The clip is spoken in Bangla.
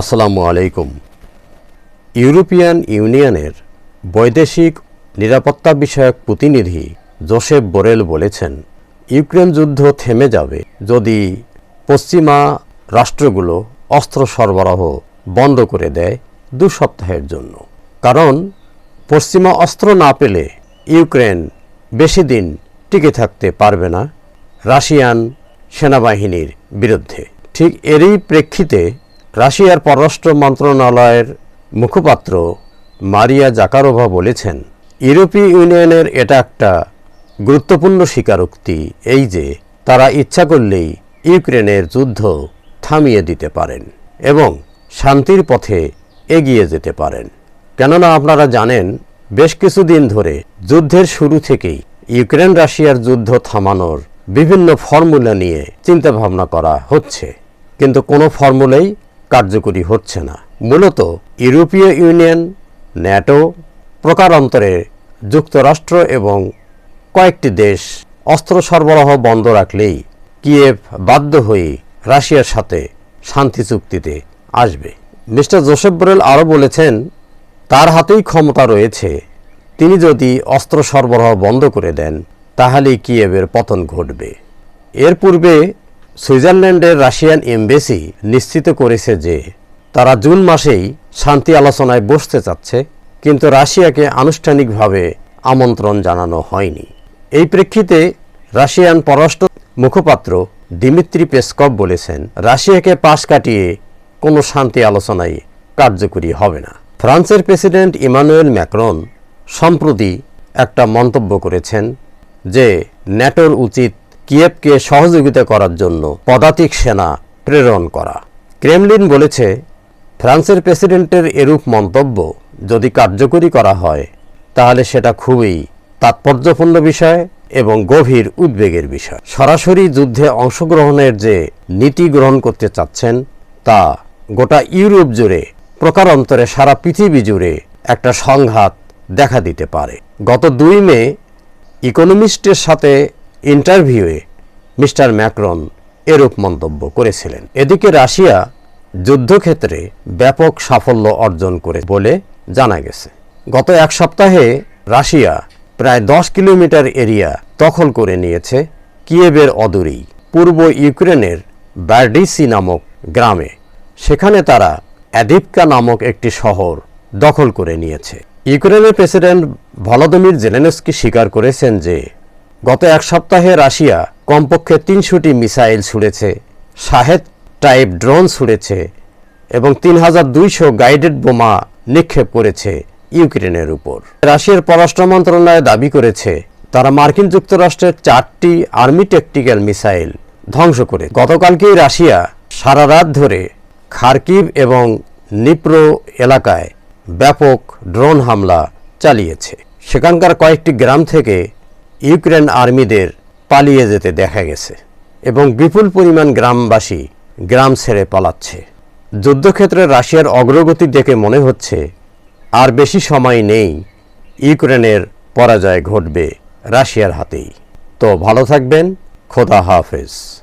আসসালামু আলাইকুম। ইউরোপিয়ান ইউনিয়নের বৈদেশিক নিরাপত্তা বিষয়ক প্রতিনিধি জোসেফ বোরেল বলেছেন, ইউক্রেন যুদ্ধ থেমে যাবে যদি পশ্চিমা রাষ্ট্রগুলো অস্ত্র সরবরাহ বন্ধ করে দেয় দু সপ্তাহের জন্য। কারণ, পশ্চিমা অস্ত্র না পেলে ইউক্রেন বেশি দিন টিকে থাকতে পারবে না রাশিয়ান সেনাবাহিনীর বিরুদ্ধে। ঠিক এরই প্রেক্ষিতে রাশিয়ার পররাষ্ট্র মন্ত্রণালয়ের মুখপাত্র মারিয়া জাকারোভা বলেছেন, ইউরোপীয় ইউনিয়নের এটা একটা গুরুত্বপূর্ণ স্বীকারোক্তি, এই যে তারা ইচ্ছা করলেই ইউক্রেনের যুদ্ধ থামিয়ে দিতে পারেন এবং শান্তির পথে এগিয়ে যেতে পারেন। কেননা আপনারা জানেন, বেশ কিছুদিন ধরে যুদ্ধের শুরু থেকেই ইউক্রেন রাশিয়ার যুদ্ধ থামানোর বিভিন্ন ফর্মুলা নিয়ে চিন্তাভাবনা করা হচ্ছে। কিন্তু কোনো ফর্মুলাই কার্যকরী হচ্ছে না। মূলত ইউরোপীয় ইউনিয়ন, ন্যাটো, প্রকারান্তরে যুক্তরাষ্ট্র এবং কয়েকটি দেশ অস্ত্র সরবরাহ বন্ধ রাখলেই কিয়েভ বাধ্য হয়ে রাশিয়ার সাথে শান্তি চুক্তিতে আসবে। মিস্টার জোসেফ বোরেল আরও বলেছেন, তার হাতেই ক্ষমতা রয়েছে। তিনি যদি অস্ত্র সরবরাহ বন্ধ করে দেন, তাহলেই কিয়েভের পতন ঘটবে। এর পূর্বে সুইজারল্যান্ডের রাশিয়ান এমবেসি নিশ্চিত করেছে যে তারা জুন মাসেই শান্তি আলোচনায় বসতে চাচ্ছে, কিন্তু রাশিয়াকে আনুষ্ঠানিকভাবে আমন্ত্রণ জানানো হয়নি। এই প্রেক্ষিতে রাশিয়ান পররাষ্ট্র মুখপাত্র দিমিত্রি পেসকভ বলেছেন, রাশিয়াকে পাশ কাটিয়ে কোনো শান্তি আলোচনায় কার্যকরী হবে না। ফ্রান্সের প্রেসিডেন্ট ইমানুয়েল ম্যাক্রন সম্প্রতি একটা মন্তব্য করেছেন যে ন্যাটোর উচিত কিয়েভকে সহযোগিতা করার জন্য পদাতিক সেনা প্রেরণ করা। ক্রেমলিন বলেছে, ফ্রান্সের প্রেসিডেন্টের এরূপ মন্তব্য যদি কার্যকরী করা হয়, তাহলে সেটা খুবই তাৎপর্যপূর্ণ বিষয় এবং গভীর উদ্বেগের বিষয়। সরাসরি যুদ্ধে অংশগ্রহণের যে নীতি গ্রহণ করতে চাচ্ছেন, তা গোটা ইউরোপ জুড়ে, প্রকারান্তরে সারা পৃথিবী জুড়ে একটা সংঘাত দেখা দিতে পারে। গত দুই মে, ইকোনমিস্টের সাথে ইন্টারভিউয়ে মিস্টার ম্যাক্রন এরূপ মন্তব্য করেছিলেন। এদিকে রাশিয়া যুদ্ধক্ষেত্রে ব্যাপক সাফল্য অর্জন করে বলে জানা গেছে। গত এক সপ্তাহে রাশিয়া প্রায় দশ কিলোমিটার এরিয়া দখল করে নিয়েছে কিয়েবের অদূরেই। পূর্ব ইউক্রেনের ব্যারডিসি নামক গ্রামে। সেখানে তারা অ্যাদিপকা নামক একটি শহর দখল করে নিয়েছে। ইউক্রেনের প্রেসিডেন্ট ভলোদমির জেলেনস্কি স্বীকার করেছেন যে গত এক সপ্তাহে রাশিয়া কমপক্ষে তিনশোটি মিসাইল ছুড়েছে শাহেদ টাইপ ড্রোন ছুড়েছে এবং তিন হাজার দুইশো গাইডেড বোমা নিক্ষেপ করেছে ইউক্রেনের উপর। রাশিয়ার পররাষ্ট্র মন্ত্রণালয় দাবি করেছে, তারা মার্কিন যুক্তরাষ্ট্রের চারটি আর্মি টেকটিক্যাল মিসাইল ধ্বংস করে। গতকালকেই রাশিয়া সারা রাত ধরে খার্কিভ এবং নিপ্রো এলাকায় ব্যাপক ড্রোন হামলা চালিয়েছে। সেখানকার কয়েকটি গ্রাম থেকে ইউক্রেন আর্মিদের পালিয়ে যেতে দেখা গেছে এবং বিপুল পরিমাণ গ্রামবাসী গ্রাম ছেড়ে পালাচ্ছে। যুদ্ধক্ষেত্রে রাশিয়ার অগ্রগতি দেখে মনে হচ্ছে আর বেশি সময় নেই ইউক্রেনের পরাজয় ঘটবে রাশিয়ার হাতেই। তো ভালো থাকবেন, খোদা হাফেজ।